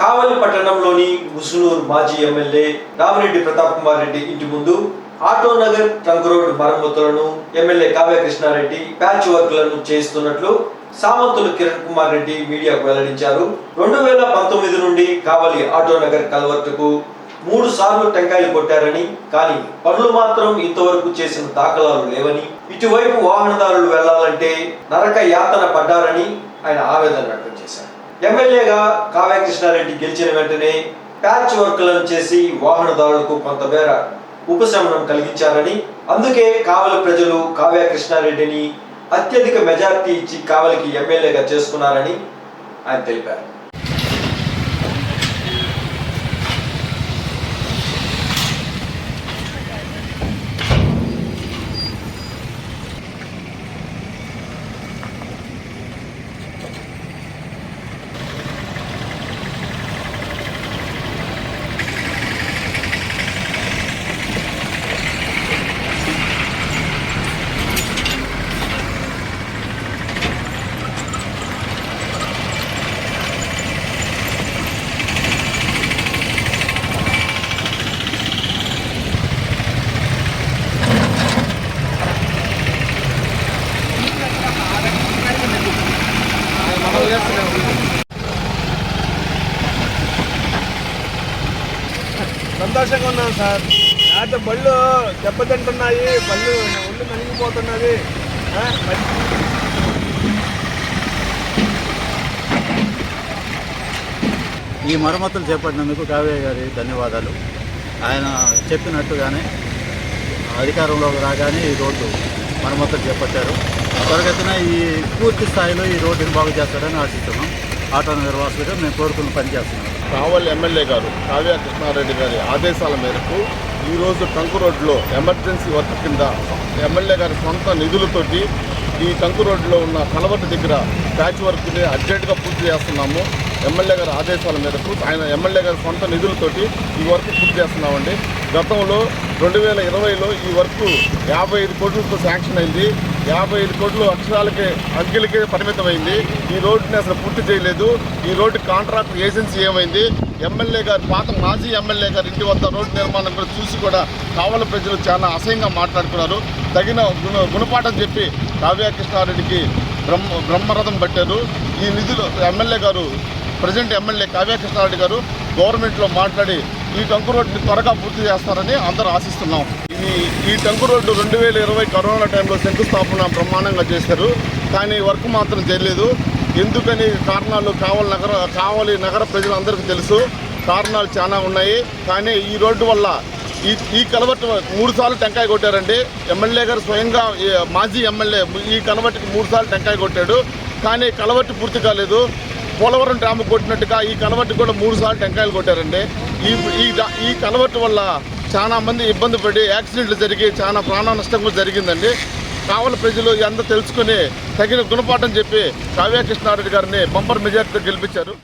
కావలి పట్టణంలోని ముసునూరు మాజీ ఎమ్మెల్యే రామిరెడ్డి ప్రతాప్ కుమార్ రెడ్డి ఇంటి ముందు ఆటో నగర్ ట్రంక్ రోడ్ మరమ్మతులను ఎమ్మెల్యే కావ్య కృష్ణారెడ్డి ప్యాచ్ వర్క్లను చేస్తున్నట్లు సామంతులు కిరణ్ కుమార్ రెడ్డి మీడియాకు వెల్లడించారు. రెండు వేల పంతొమ్మిది నుండి కావలి ఆటో నగర్ కల్వర్టుకు మూడు సార్లు టెంకాయలు కొట్టారని కానీ పనులు మాత్రం ఇంతవరకు చేసిన దాఖలాలు లేవని ఇటువైపు వాహనదారులు వెళ్ళాలంటే నరక యాతన పడ్డారని ఆయన ఆవేదన వ్యక్తం చేశారు. ఎమ్మెల్యేగా కావ్య కృష్ణారెడ్డి గెలిచిన వెంటనే ప్యాచ్ వర్క్లను చేసి వాహనదారులకు కొంతమేర ఉపశమనం కలిగించారని అందుకే కావలి ప్రజలు కావ్య కృష్ణారెడ్డిని అత్యధిక మెజార్టీ ఇచ్చి కావలికి ఎమ్మెల్యేగా చేసుకున్నారని ఆయన తెలిపారు. సంతోషంగా ఉన్నాను సార్. లేకపోతే బళ్ళు దెబ్బతింటున్నాయి బళ్ళు ఒళ్ళు నలిగిపోతున్నది. ఈ మరమ్మతులు చేపట్టినందుకు కావ్య గారి ధన్యవాదాలు. ఆయన చెప్పినట్టుగానే అధికారంలోకి రాగానే ఈ రోడ్డు మరమ్మతులు చేపట్టారు. త్వరగతిన ఈ పూర్తి స్థాయిలో ఈ రోడ్డుని బాగు చేస్తారని ఆశిస్తున్నాం. ఆటో నిర్వాసులుగా మేము కోరుకుని పనిచేస్తున్నాం కావలి ఎమ్మెల్యే గారు కావ్య కృష్ణారెడ్డి గారి ఆదేశాల మేరకు ఈరోజు కంకు రోడ్లో ఎమర్జెన్సీ వర్క్ కింద ఎమ్మెల్యే గారి సొంత నిధులతోటి ఈ కంకు రోడ్లో ఉన్న కలవట దగ్గర ప్యాచ్ వర్క్ని అర్జెంటుగా పూర్తి చేస్తున్నాము. ఎమ్మెల్యే గారి ఆదేశాల మేరకు ఆయన ఎమ్మెల్యే గారి సొంత నిధులతోటి ఈ వర్క్ పూర్తి చేస్తున్నామండి. గతంలో రెండు వేల ఇరవైలో ఈ వర్క్ యాభై ఐదు కోట్లతో శాంక్షన్ అయింది. యాభై ఐదు కోట్లు అక్షరాలకే అంకెలకే పరిమితమైంది. ఈ రోడ్డుని అసలు పూర్తి చేయలేదు. ఈ రోడ్డు కాంట్రాక్ట్ ఏజెన్సీ ఏమైంది? ఎమ్మెల్యే గారు పాత మాజీ ఎమ్మెల్యే గారి ఇంటి వద్ద రోడ్డు నిర్మాణం కూడా చూసి కూడా కావల ప్రజలు చాలా అసహ్యంగా మాట్లాడుకున్నారు. తగిన గుణ గుణపాఠం చెప్పి కావ్య కృష్ణారెడ్డికి బ్రహ్మ బ్రహ్మరథం పట్టారు. ఈ నిధులు ఎమ్మెల్యే గారు ప్రజెంట్ ఎమ్మెల్యే కావ్యకృష్ణారెడ్డి గారు గవర్నమెంట్లో మాట్లాడి ఈ టంకు రోడ్డుని త్వరగా పూర్తి చేస్తారని అందరూ ఆశిస్తున్నాం. ఇది ఈ టంకు రోడ్డు రెండు వేల ఇరవై కరోనా టైంలో శంకుస్థాపన బ్రహ్మాండంగా చేశారు. కానీ వర్క్ మాత్రం చేయలేదు. ఎందుకని కారణాలు కావలి నగర కావలి నగర ప్రజలందరికీ తెలుసు. కారణాలు చాలా ఉన్నాయి. కానీ ఈ రోడ్డు వల్ల ఈ ఈ కలవట్టు మూడు సార్లు టెంకాయ కొట్టారండి. ఎమ్మెల్యే గారు స్వయంగా ఈ మాజీ ఎమ్మెల్యే ఈ కలవట్టుకి మూడు సార్లు టెంకాయ కొట్టాడు. కానీ కలవట్టు పూర్తి కాలేదు. పోలవరం డ్యామ్ కొట్టినట్టుగా ఈ కలవట్టు కూడా మూడు సార్లు టెంకాయలు కొట్టారండి. ఈ ఈ ఈ కలవట్టు వల్ల చాలా మంది ఇబ్బంది పడి యాక్సిడెంట్లు జరిగి చాలా ప్రాణ నష్టం కూడా జరిగిందండి. కావల ప్రజలు ఎంత తెలుసుకుని తగిన గుణపాఠం చెప్పి కావ్యకృష్ణారెడ్డి గారిని బంపర్ మెజార్టీతో గెలిపించారు.